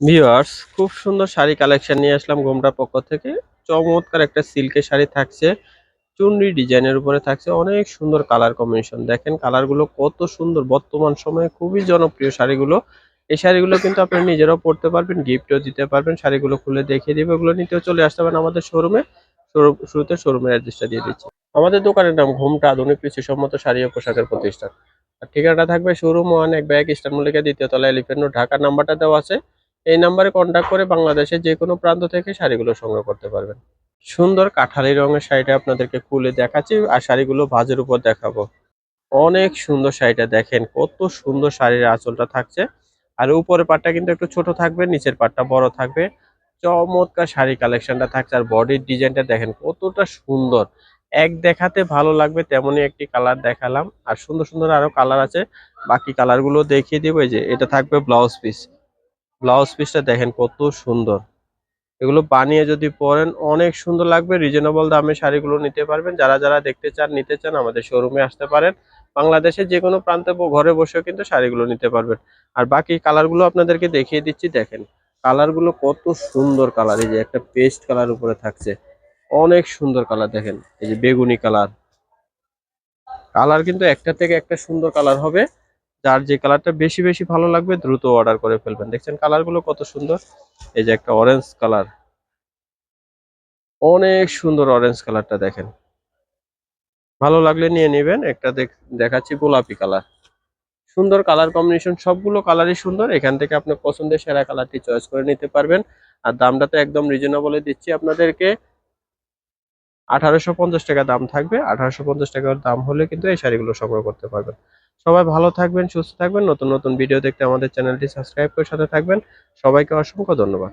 Viewers খুব সুন্দর sari collection নিয়ে আসলাম গোমরার পক্ষ থেকে। চমৎকার একটা সিল্কের শাড়ি থাকছে। চুনরি ডিজাইনের উপরে থাকছে অনেক সুন্দর কালার কম্বিনেশন দেখেন কালারগুলো কত সুন্দর। বর্তমান সময়ে খুবই জনপ্রিয় শাড়িগুলো। এই শাড়িগুলো কিন্তু আপনি নিজেরাও পরতে পারবেন গিফটও দিতে পারবেন। শাড়িগুলো খুলে দেখিয়ে দিবে। ওগুলো নিতেও চলে আসতে পারেন আমাদের শোরুমে শুরুতে শোরুমের অ্যাড্রেসটা দিয়ে দিচ্ছি। আমাদের দোকানের নাম ঘুমটা আধুনিক কৃষিসম্মত শাড়ি ও পোশাকের প্রতিষ্ঠান। আর ঠিকানাটা থাকবে শোরুম ওয়ান এক ব্যাগ ইস্টার্ন মল্লিকা দ্বিতীয় তলা এলিফেন্ট ঢাকার নাম্বারটা দেওয়া আছে। এই নাম্বারে কন্ট্যাক্ট করে বাংলাদেশের যে কোনো প্রান্ত থেকে শাড়িগুলো সংগ্রহ করতে পারবেন। সুন্দর কাঠালি রঙের শাড়িটা আপনাদেরকে খুলে দেখাচ্ছি আর শাড়িগুলো ভাজের উপর দেখাবো। অনেক সুন্দর শাড়িটা দেখেন, কত সুন্দর শাড়ির আঁচলটা থাকছে। আর উপরের পাটটা কিন্তু একটু ছোট থাকবে, নিচের পাটটা বড় থাকবে। চমৎকার শাড়ি কালেকশনটা থাকছে আর বডির ডিজাইনটা দেখেন কতটা সুন্দর। এক দেখাতে ভালো লাগবে, তেমনই একটি কালার দেখালাম। আর সুন্দর সুন্দর আরও কালার আছে, বাকি কালারগুলো দেখিয়ে দিব। যে এটা থাকবে ব্লাউজ পিস। ব্লাউজ পিসটা দেখেন কত সুন্দর। এগুলো বানিয়ে যদি পরেন অনেক সুন্দর লাগবে রিজনেবল দামে শাড়িগুলো নিতে পারবেন। যারা যারা দেখতে চান, নিতে চান, আমাদের শোরুমে আসতে পারেন। বাংলাদেশের যে কোনো প্রান্তে ঘরে বসেও কিন্তু শাড়িগুলো নিতে পারবেন। আর বাকি কালারগুলো আপনাদেরকে দেখিয়ে দিচ্ছি, দেখেন। কালারগুলো কত সুন্দর কালার এই যে একটা পেস্ট কালার উপরে থাকছে। অনেক সুন্দর কালার দেখেন। এই যে বেগুনি কালার কালার কিন্তু একটা থেকে একটা সুন্দর কালার হবে। যার যে কালারটা বেশি বেশি ভালো লাগবে দ্রুত অর্ডার করে ফেলবেন। দেখছেন কালারগুলো কত সুন্দর? এই যে একটা অরেঞ্জ কালার। অনেক সুন্দর অরেঞ্জ কালারটা দেখেন। ভালো লাগলে নিয়ে নেবেন। একটা দেখ- দেখাচ্ছি গোলাপি কালার। সুন্দর কালার কম্বিনেশন, সবগুলো কালারই সুন্দর। এখান থেকে আপনার পছন্দের সেরা কালারটি চয়েস করে নিতে পারবেন। আর দামটা তো একদম রিজনেবলে দিচ্ছি আপনাদেরকে। আঠারোশো পঞ্চাশ টাকা দাম থাকবে। আঠারোশো পঞ্চাশ টাকার দাম হলে কিন্তু এই শাড়িগুলো সংগ্রহ করতে পারবেন। সবাই ভালো থাকবেন, সুস্থ থাকবেন, নতুন নতুন ভিডিও দেখতে আমাদের চ্যানেলটি সাবস্ক্রাইব করে সাথে থাকবেন। সবাইকে অসংখ্য ধন্যবাদ।